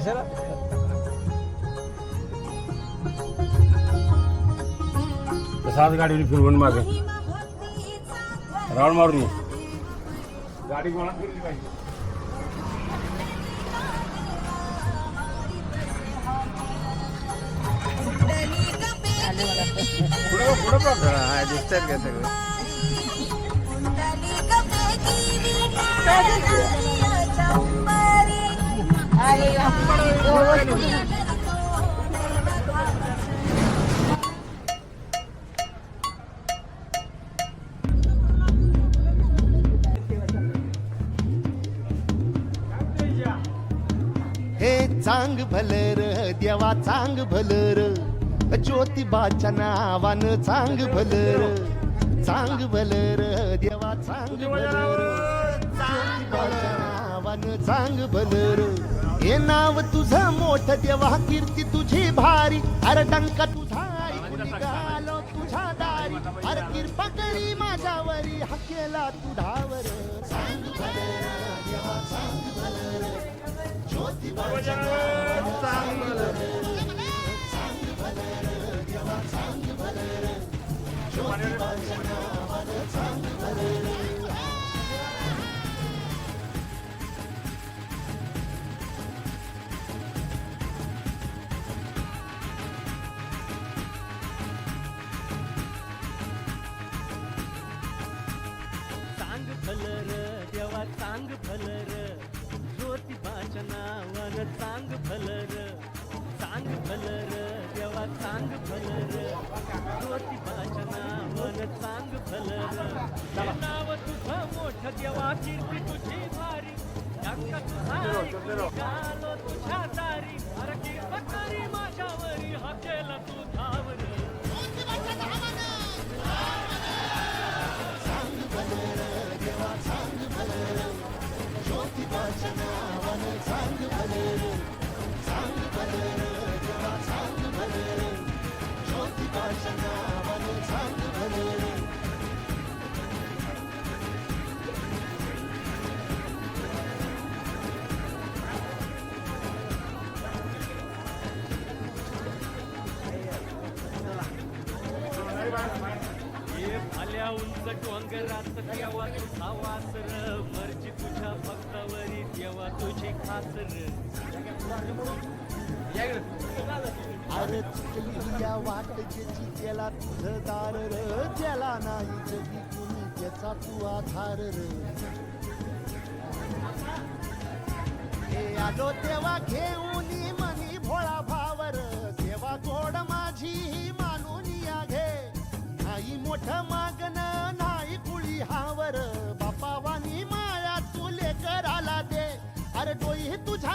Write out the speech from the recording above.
कशाला? तसाच गाडीने फिरवून मागे. राऊंड मारून. गाडी गोळा फिरली पाहिजे. पुढे. हा दिसतात का सगळं? हे चांग भलर देवा चांग भलर ज्योतिबाच्या नावान चांग भलर. चांग भलर देवा चांग भलर ज्योतिबाच्या नावान चांग भलर. हे नाव तुझं मोठ देवा कीर्ती तुझी भारी. अरे डंका तुझा निघालो तुझ्या दारी. हर कृपा करी माझ्यावरी हकेला केला तू देवा देवा चांग भलर ज्योतिबाच्या नावानं चांग भलर चांग भलर देवा चांग भलर ज्योतिबाच्या नावानं चांग भलर नाव तुझं मोठं देवा कीर्ती तुझी भारी. तुझा तुझ्या दारी. ये भाल्या उंच डोंगरात देवा तुझा वासर मर्जी तुझ्या भक्तावरी देवा तुझी खासर. अरे चुकलीया वाट ज्याची त्याला तुझं दार र त्याला नाही जगी कुणी त्याचा तू आधार र. हे आलो तेव्हा घेऊन अरे डोई तुझ्या